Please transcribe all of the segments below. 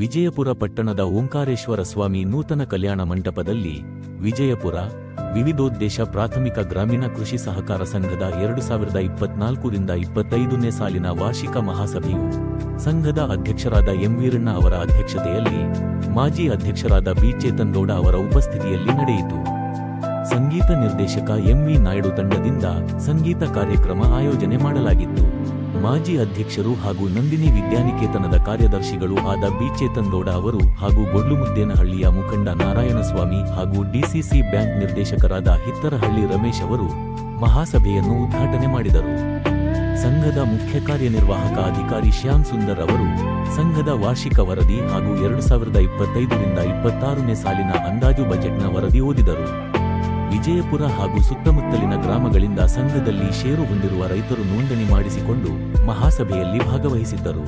ವಿಜಯಪುರ ಪಟ್ಟಣದ ಓಂಕಾರೇಶ್ವರ ಸ್ವಾಮಿ ನೂತನ ಕಲ್ಯಾಣ ಮಂಟಪದಲ್ಲಿ ವಿಜಯಪುರ, ವಿವಿಧೋದ್ದೇಶ ಪ್ರಾಥಮಿಕ ಗ್ರಾಮೀಣ ಕೃಷಿ ಸಹಕಾರ ಸಂಘದ ಎರಡು ಸಾವಿರದ ಇಪ್ಪತ್ನಾಲ್ಕರಿಂದ ಇಪ್ಪತ್ತೈದನೇ ಸಾಲಿನ ವಾರ್ಷಿಕ ಮಹಾಸಭೆಯು ಸಂಘದ ಅಧ್ಯಕ್ಷರಾದ ಎಂ ವೀರಣ್ಣ ಅವರ ಅಧ್ಯಕ್ಷತೆಯಲ್ಲಿ ಮಾಜಿ ಅಧ್ಯಕ್ಷರಾದ ಬಿ ಚೇತನ್ ಗೌಡ ಅವರ ಉಪಸ್ಥಿತಿಯಲ್ಲಿ ನಡೆಯಿತು. ಸಂಗೀತ ನಿರ್ದೇಶಕ ಎಂ ವಿ ನಾಯ್ಡು ತಂಡದಿಂದ ಸಂಗೀತ ಕಾರ್ಯಕ್ರಮ ಆಯೋಜನೆ ಮಾಡಲಾಗಿತ್ತು. ಮಾಜಿ ಅಧ್ಯಕ್ಷರು ಹಾಗೂ ನಂದಿನಿ ವಿದ್ಯಾನಿಕೇತನದ ಕಾರ್ಯದರ್ಶಿಗಳು ಆದ ಬಿ ಚೇತನ್ ಗೌಡ ಅವರು ಹಾಗೂ ಗೊಡ್ಲುಮುದ್ದೇನಹಳ್ಳಿಯ ಮುಖಂಡ ನಾರಾಯಣಸ್ವಾಮಿ ಹಾಗೂ ಡಿಸಿಸಿ ಬ್ಯಾಂಕ್ ನಿರ್ದೇಶಕರಾದ ಹಿತ್ತರಹಳ್ಳಿ ರಮೇಶ್ ಅವರು ಮಹಾಸಭೆಯನ್ನು ಉದ್ಘಾಟನೆ ಮಾಡಿದರು. ಸಂಘದ ಮುಖ್ಯ ಕಾರ್ಯನಿರ್ವಾಹಕ ಅಧಿಕಾರಿ ಶ್ಯಾಮ್ ಸುಂದರ್ ಅವರು ಸಂಘದ ವಾರ್ಷಿಕ ವರದಿ ಹಾಗೂ ಎರಡು ಸಾವಿರದ ಇಪ್ಪತ್ತೈದರಿಂದ ಇಪ್ಪತ್ತಾರನೇ ಸಾಲಿನ ಅಂದಾಜು ಬಜೆಟ್ನ ವರದಿ ಓದಿದರು. ವಿಜಯಪುರ ಹಾಗೂ ಸುತ್ತಮುತ್ತಲಿನ ಗ್ರಾಮಗಳಿಂದ ಸಂಘದಲ್ಲಿ ಷೇರು ಹೊಂದಿರುವ ರೈತರು ನೋಂದಣಿ ಮಾಡಿಸಿಕೊಂಡು ಮಹಾಸಭೆಯಲ್ಲಿ ಭಾಗವಹಿಸಿದ್ದರು.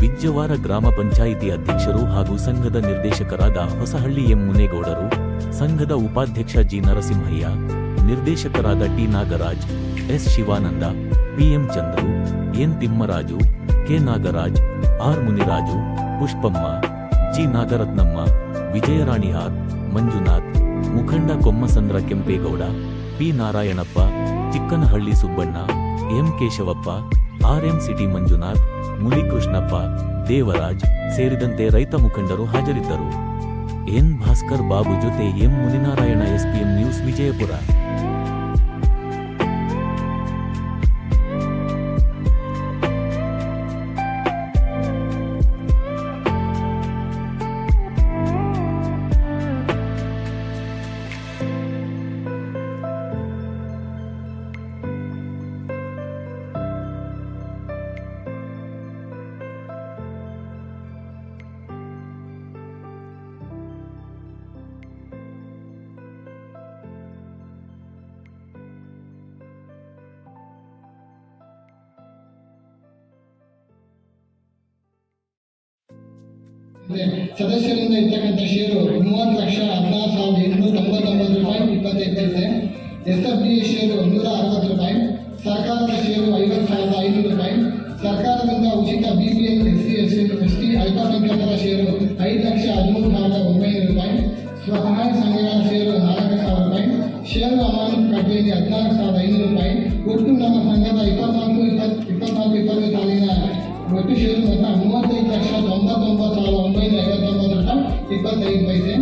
ಬಿಜ್ಜವಾರ ಗ್ರಾಮ ಪಂಚಾಯಿತಿ ಅಧ್ಯಕ್ಷರು ಹಾಗೂ ಸಂಘದ ನಿರ್ದೇಶಕರಾದ ಹೊಸಹಳ್ಳಿ ಎಂ ಮುನೇಗೌಡರು, ಸಂಘದ ಉಪಾಧ್ಯಕ್ಷ ಜಿ ನರಸಿಂಹಯ್ಯ, ನಿರ್ದೇಶಕರಾದ T Nagaraj, S Shivananda, PM Chandru, N Thimmaraju, K Nagaraj, R Muniraju, Pushpamma, G Nagarathnamma, Vijayarani R, Manjunath ಮುಖಂಡ Kommasandra Kempegowda, P Narayanappa, Chikkanahalli Subbanna, M Keshavappa RM CT Manjunath, Munikrishnappa, Devaraj ಸೇರಿದಂತೆ ರೈತ ಮುಖಂಡರು ಹಾಜರಿದ್ದರು. N Bhaskar Babu ಜೊತೆ M Muninarayana, SPM news Vijayapura. ಸದಸ್ಯರಿಂದ ಇರ್ತಕ್ಕಂಥ ಷೇರು ಮೂವತ್ತು ಲಕ್ಷ ಹದಿನಾರು ಸಾವಿರದ ಎಂಟುನೂರ ತೊಂಬತ್ತೊಂಬತ್ತು ರೂಪಾಯಿ ಇಪ್ಪತ್ತೈದು ಪೈಸೆ ಎಸ್ ಎಫ್ ಡಿ ಷೇರು ನೂರ ಅರವತ್ತು ರೂಪಾಯಿ. ಸರ್ಕಾರದ ಷೇರು ಐವತ್ತು ಸಾವಿರದ ಐನೂರು ರೂಪಾಯಿ. ಸರ್ಕಾರದಿಂದ ಉಚಿತ B P L S C S T ಅಲ್ಪಸಂಖ್ಯಾತರ ಷೇರು ರೂಪಾಯಿ ಇಪ್ಪತ್ತೈದು ಪೈಸೆ.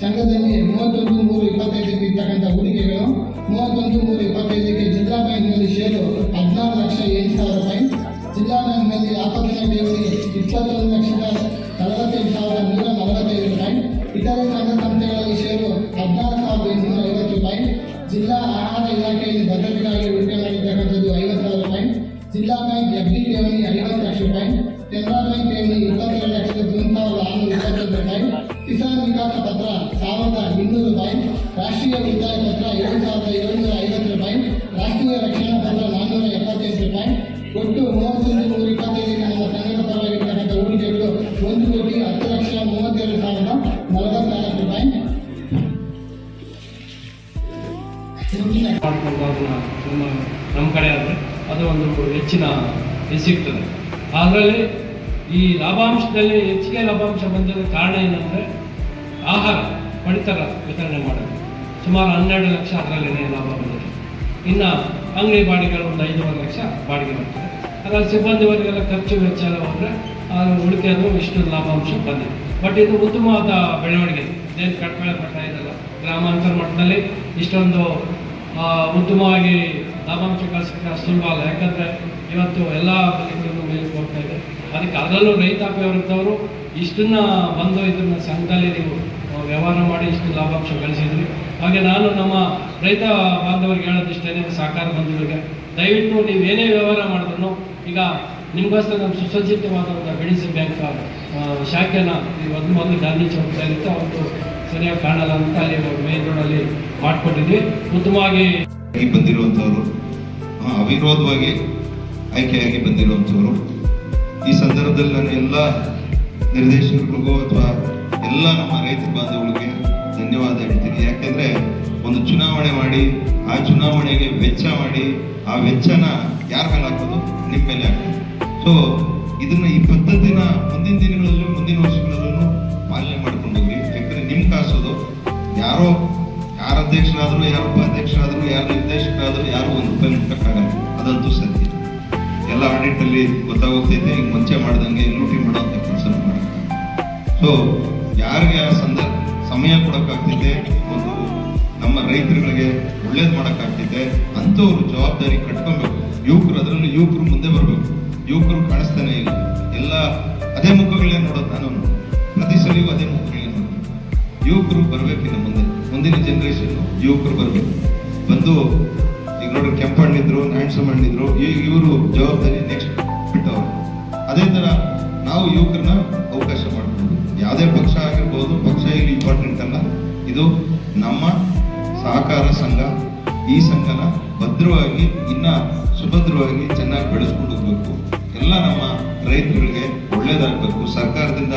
ಸಂಘದಲ್ಲಿ ಮೂವತ್ತೊಂದು, ಮೂರು ಇಪ್ಪತ್ತೈದಕ್ಕೆ ಇರ್ತಕ್ಕಂಥ ಹೂಡಿಕೆಗಳು, ಮೂವತ್ತೊಂದು, ಮೂರು ಇಪ್ಪತ್ತೈದಕ್ಕೆ ಜಿಲ್ಲಾ ಬ್ಯಾಂಕ್ನಲ್ಲಿ ಷೇರು ಹದಿನಾರು ಲಕ್ಷ ಎಂಟು ಸಾವಿರ ರೂಪಾಯಿ. ಜಿಲ್ಲಾ ಬ್ಯಾಂಕ್ನಲ್ಲಿ ಆಪತ್ತಿನ ಠೇವಣಿ ಇಪ್ಪತ್ತೊಂದು ಲಕ್ಷದ ನಲವತ್ತೈದು ಸಾವಿರದ ನೂರ ನಲವತ್ತೈದು ರೂಪಾಯಿ. ಇತರೆ ಸಂಘ ಸಂಸ್ಥೆಗಳಲ್ಲಿ ಷೇರು ಹದಿನಾರು ಸಾವಿರದ ಎಂಟುನೂರ ಐವತ್ತು ರೂಪಾಯಿ. ಜಿಲ್ಲಾ ಆಹಾರ ಇಲಾಖೆಯಲ್ಲಿ ಭದ್ರತೆಗಾಗಿ ಹೂಡಿಕೆ ಮಾಡಿರ್ತಕ್ಕಂಥದ್ದು ಐವತ್ತು ಸಾವಿರ ರೂಪಾಯಿ. ಜಿಲ್ಲಾ ಬ್ಯಾಂಕ್ ಎಫ್ ಡಿ ಠೇವಣಿ ಐವತ್ತು ಲಕ್ಷ ರೂಪಾಯಿ. ಕೆನರಾ ಬ್ಯಾಂಕ್ ಠೇವಣಿ ಇಪ್ಪತ್ತೆರಡು ರಾಷ್ಟ್ರೀಯ ಉಳಿತಾಯ ಪತ್ರ ಎರಡು ಸಾವಿರದ ಏಳುನೂರ ಐವತ್ತು ರೂಪಾಯಿ ರಾಷ್ಟ್ರೀಯ ರಕ್ಷಣಾ ಪತ್ರ ನಾನ್ನೂರ ಎಪ್ಪತ್ತೈದು ರೂಪಾಯಿ ಒಟ್ಟು ಮೂವತ್ತೊಂದು ನೂರ ಇಪ್ಪತ್ತೈದು ನಮ್ಮ ಸಂಘದ ಪರವಾಗಿರ್ತಕ್ಕಂಥ ಹೂಡಿಕೆಗಳು ಒಂದು ಕೋಟಿ ಹತ್ತು ಲಕ್ಷ ಮೂವತ್ತೆರಡು ಸಾವಿರದ ನಲವತ್ನಾಲ್ಕು ರೂಪಾಯಿ ನಮ್ಮ ಕಡೆ ಆದರೆ ಅದು ಒಂದು ಹೆಚ್ಚಿನ ಸಿಗ್ತದೆ ಅದರಲ್ಲಿ ಈ ಲಾಭಾಂಶದಲ್ಲಿ ಹೆಚ್ಚಿಗೆ ಲಾಭಾಂಶ ಬಂದಿರೋ ಕಾರಣ ಏನಂದರೆ ಆಹಾರ, ಪಡಿತರ ವಿತರಣೆ ಮಾಡೋದು. ಸುಮಾರು ಹನ್ನೆರಡು ಲಕ್ಷ ಅದರಲ್ಲೇ ಲಾಭ ಬಂದಿದೆ ಇನ್ನು ಅಂಗಡಿ ಬಾಡಿಗೆಗಳು ಒಂದು ಐದೂವರೆ ಲಕ್ಷ ಬಾಡಿಗೆ ಬರ್ತದೆ ಅದರಲ್ಲಿ ಸಿಬ್ಬಂದಿ ವರ್ಗೆಲ್ಲ ಖರ್ಚು ವೆಚ್ಚ ಎಲ್ಲ ಹೋದರೆ ಅದು ಉಳಿಕೆದು ಇಷ್ಟು ಲಾಭಾಂಶ ಬಂದಿದೆ. ಬಟ್ ಇದು ಉತ್ತಮವಾದ ಬೆಳವಣಿಗೆ. ಏನು ಕಟ್ಟಬೇಕು ಪಟ್ಟ ಇದೆಲ್ಲ. ಗ್ರಾಮಾಂತರ ಮಟ್ಟದಲ್ಲಿ ಇಷ್ಟೊಂದು ಉತ್ತಮವಾಗಿ ಲಾಭಾಂಶ ಗಳಿಸಲಿಕ್ಕೆ ಅಷ್ಟು ಸುಲಭ ಅಲ್ಲ. ಯಾಕಂದರೆ ಇವತ್ತು ಎಲ್ಲ ಬೆಲೆಗಳನ್ನು ಮೇಲೆ ಹೋಗ್ತಾ ಇದೆ. ಅದಕ್ಕೆ ಅದರಲ್ಲೂ ರೈತಾಪಿ ವರ್ಗದವರು ಇಷ್ಟನ್ನ ಬಂದು ಇದನ್ನು ಸಂಘದಲ್ಲಿ ನೀವು ವ್ಯವಹಾರ ಮಾಡಿ ಇಷ್ಟು ಲಾಭಾಂಶ ಗಳಿಸಿದ್ರಿ ಹಾಗೆ ನಾನು ನಮ್ಮ ರೈತ ಬಾಂಧವರಿಗೆ ಹೇಳೋದಿಷ್ಟೇ ಸಹಕಾರ ಬಂಧುಗಳಿಗೆ ದಯವಿಟ್ಟು ನೀವು ಏನೇ ವ್ಯವಹಾರ ಮಾಡಿದ್ರು ಈಗ ನಿಮಗೋಸ್ಕರ ನಮ್ಮ ಸುಸಜ್ಜಿತವಾದಂಥ ಬೆಡಿಸಿ ಬ್ಯಾಂಕ್ ಶಾಖೆನ ಒಂದು ಒಂದು ಗಾಂಧಿ ಇರುತ್ತೆ ಅವತ್ತು ಸರಿಯಾಗಿ ಕಾಣಲ್ಲ ಅಂತ ಅಲ್ಲಿ ಮೇನ್ ರೋಡಲ್ಲಿ ಮಾಡಿಕೊಟ್ಟಿದ್ವಿ. ಉತ್ತಮವಾಗಿ ಬಂದಿರುವಂಥವ್ರು ಅವಿರೋಧವಾಗಿ ಆಯ್ಕೆಯಾಗಿ ಬಂದಿರುವಂಥವ್ರು, ಈ ಸಂದರ್ಭದಲ್ಲಿ ನಾನು ಎಲ್ಲ ನಿರ್ದೇಶಕರಿಗೂ ಅಥವಾ ಎಲ್ಲ ನಮ್ಮ ರೈತ ಬಾಂಧವರಿಗೆ ಧನ್ಯವಾದ ಹೇಳ್ತೀನಿ. ಯಾಕೆಂದ್ರೆ ಒಂದು ಚುನಾವಣೆ ಮಾಡಿ, ಆ ಚುನಾವಣೆಗೆ ವೆಚ್ಚ ಮಾಡಿ, ಆ ವೆಚ್ಚನ ಯಾರ ಮೇಲೆ ಹಾಕೋದು? ನಿಮ್ಮ ಮೇಲೆ ಹಾಕೋದು. ಸೊ ಇದನ್ನ ಈ ಪದ್ಧತಿನ ಮುಂದಿನ ದಿನಗಳಲ್ಲೂ, ಮುಂದಿನ ವರ್ಷಗಳಲ್ಲೂ ಪಾಲನೆ ಮಾಡ್ಕೊಂಡು ಹೋಗಿ ಯಾಕಂದ್ರೆ ನಿಮ್ ಕಾಸೋದು. ಯಾರೋ ಯಾರ ಅಧ್ಯಕ್ಷರಾದರೂ, ಯಾರು ಉಪಾಧ್ಯಕ್ಷರಾದ್ರು, ಯಾರು ನಿರ್ದೇಶಕರಾದ್ರು, ಯಾರು ಒಂದು ರೂಪಾಯಿ ಮುಟ್ಟಕ್ಕಾಗಲ್ಲ ಅದಂತೂ ಸತ್ಯ. ಎಲ್ಲ ಆಡಿಟ್ ಅಲ್ಲಿ ಗೊತ್ತಾಗೋಗ್ತೈತೆ. ಈಗ ಮುಂಚೆ ಮಾಡ್ದಂಗೆ ಲೂಟಿ ಮಾಡೋ ಕೆಲಸ ಮಾಡ್ತಾರೆ. ಸೊ ಯಾರಿಗೆ ಯಾವ ಸಂದರ್ಭ ಸಮಯ ಕೊಡೋಕ್ಕಾಗ್ತಿದೆ, ಒಂದು ನಮ್ಮ ರೈತರುಗಳಿಗೆ ಒಳ್ಳೇದು ಮಾಡೋಕ್ಕಾಗ್ತಿದೆ, ಅಂಥವ್ರು ಜವಾಬ್ದಾರಿ ಕಟ್ಕೊಬೇಕು. ಯುವಕರು ಅದರಲ್ಲೂ, ಯುವಕರು ಮುಂದೆ ಬರಬೇಕು. ಯುವಕರು ಕಾಣಿಸ್ತಾನೆ ಇಲ್ಲ. ಎಲ್ಲ ಅದೇ ಮುಖಗಳೇ ನೋಡೋದು ನಾನು. ಪ್ರತಿ ಸಲಿಯೂ ಅದೇ ಮುಖಗಳೇ ನೋಡೋದು. ಯುವಕರು ಬರ್ಬೇಕಿನ್ನ ಮುಂದೆ. ಮುಂದಿನ ಜನರೇಷನ್ ಯುವಕರು ಬರಬೇಕು. ಬಂದು, ಈಗ ನೋಡ್ರಿ ಕೆಂಪಣ್ಣಿದ್ರು ಈಗ ಇವರು ಜವಾಬ್ದಾರಿ ನೆಕ್ಸ್ಟ್ ಬಿಟ್ಟವ್ರು. ಅದೇ ಥರ ನಾವು ಯುವಕರನ್ನ ಯಾವುದೇ ಪಕ್ಷ ಆಗಿರ್ಬೋದು, ಪಕ್ಷ ಇಲ್ಲಿ ಇಂಪಾರ್ಟೆಂಟ್ ಅಲ್ಲ. ಇದು ನಮ್ಮ ಸಹಕಾರ ಸಂಘ. ಈ ಸಂಘನ ಭದ್ರವಾಗಿ, ಇನ್ನ ಸುಭದ್ರವಾಗಿ ಚೆನ್ನಾಗಿ ಬೆಳೆಸ್ಕೊಂಡು ಹೋಗ್ಬೇಕು. ಎಲ್ಲ ನಮ್ಮ ರೈತರಿಗೆ ಒಳ್ಳೇದಾಗಬೇಕು. ಸರ್ಕಾರದಿಂದ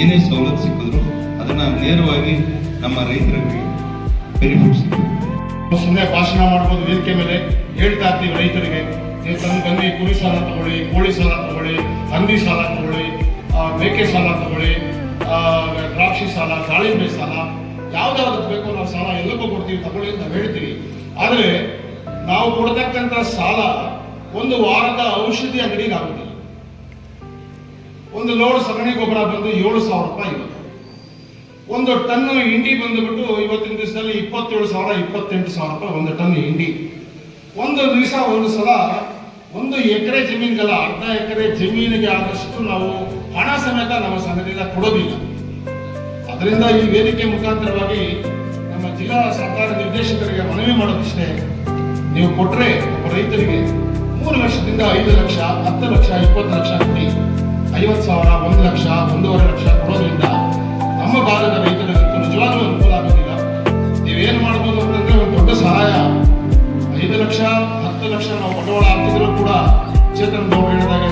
ಏನೇ ಸವಲತ್ತು ಸಿಕ್ಕಿದ್ರು ಅದನ್ನ ನೇರವಾಗಿ ನಮ್ಮ ರೈತರಿಗೆ ಬೆನಿಫಿಟ್ ಸಿಗ್ಬೇಕು ಸುಮ್ಮನೆ ಭಾಷಣ ಮಾಡ್ಬೋದು ವೇದಿಕೆ ಮೇಲೆ. ಹೇಳ್ತಾ ಇರ್ತೀವಿ ರೈತರಿಗೆ. ನೀವು ಬನ್ನಿ ಕುರಿ ಸಾಲ ತಗೊಳ್ಳಿ, ಕೋಳಿ ಸಾಲ ತಗೊಳ್ಳಿ, ಹಂದಿ ಸಾಲ ತಗೊಳ್ಳಿ ಮೇಕೆ ಸಾಲ ತಗೊಳ್ಳಿ ದ್ರಾಕ್ಷಿ ಸಾಲ, ದಾಳಿಂಬೆ ಸಾಲ, ಯಾವ್ದಾದ್ರು ಬೇಕೋ ನಾವು ಸಾಲ ಎಲ್ಲಕ್ಕೂ ಕೊಡ್ತೀವಿ, ತಗೊಳ್ಳಿ ಅಂತ ಹೇಳ್ತೀವಿ. ಆದರೆ ನಾವು ಕೊಡ್ತಕ್ಕಂಥ ಸಾಲ ಒಂದು ವಾರದ ಔಷಧಿ ಅಂಗಡಿಗೆ ಆಗುದಿಲ್ಲ ಒಂದು ಲೋಡ್ ಸಗಣಿ ಗೊಬ್ಬರ ಬಂದು ಏಳು ಸಾವಿರ ರೂಪಾಯಿ ಇವತ್ತು ಒಂದು ಟನ್ ಹಿಂಡಿ ಬಂದುಬಿಟ್ಟು ಇವತ್ತಿನ ದಿವಸದಲ್ಲಿ ಇಪ್ಪತ್ತೇಳು ಸಾವಿರ, ಇಪ್ಪತ್ತೆಂಟು ಸಾವಿರ ರೂಪಾಯಿ ಒಂದು ಟನ್ ಹಿಂಡಿ. ಒಂದು ದಿವಸ ಒಂದು ಸಲ ಒಂದು ಎಕರೆ ಜಮೀನಿಗೆಲ್ಲ, ಅರ್ಧ ಎಕರೆ ಜಮೀನಿಗೆ ಆದಷ್ಟು ನಾವು ಹಣ ಸಮೇತ ನಮ್ಮ ಸಂಘದಿಂದ ಕೊಡೋದಿಲ್ಲ. ಅದರಿಂದ ಈ ವೇದಿಕೆ ಮುಖಾಂತರವಾಗಿ ನಮ್ಮ ಜಿಲ್ಲಾ ಸರ್ಕಾರ ನಿರ್ದೇಶಕರಿಗೆ ಮನವಿ ಮಾಡೋದಿಷ್ಟೇ. ನೀವು ಕೊಟ್ರೆ ರೈತರಿಗೆ ಮೂರು ಲಕ್ಷದಿಂದ ಐದು ಲಕ್ಷ, ಹತ್ತು ಲಕ್ಷ, ಇಪ್ಪತ್ತು ಲಕ್ಷ ಕೊಡಿ. ಐವತ್ತು ಸಾವಿರ, ಒಂದು ಲಕ್ಷ, ಒಂದೂವರೆ ಲಕ್ಷ ಕೊಡೋದ್ರಿಂದ ನಮ್ಮ ಭಾಗದ ರೈತರಿಗಂತೂ ನಿಜವಾಗ್ಲೂ ಅನುಕೂಲ ಆಗೋದಿಲ್ಲ. ನೀವೇನು ಮಾಡ್ಬೋದು ಅಂತಂದ್ರೆ ಒಂದು ದೊಡ್ಡ ಸಹಾಯ. ಐದು ಲಕ್ಷ, ಹತ್ತು ಲಕ್ಷ ನಾವು ಬಂಡವಾಳ ಹಾಕಿದ್ರು ಕೂಡ ಚೇತನ್ ಬಾಬು ಹೇಳಿದಾಗ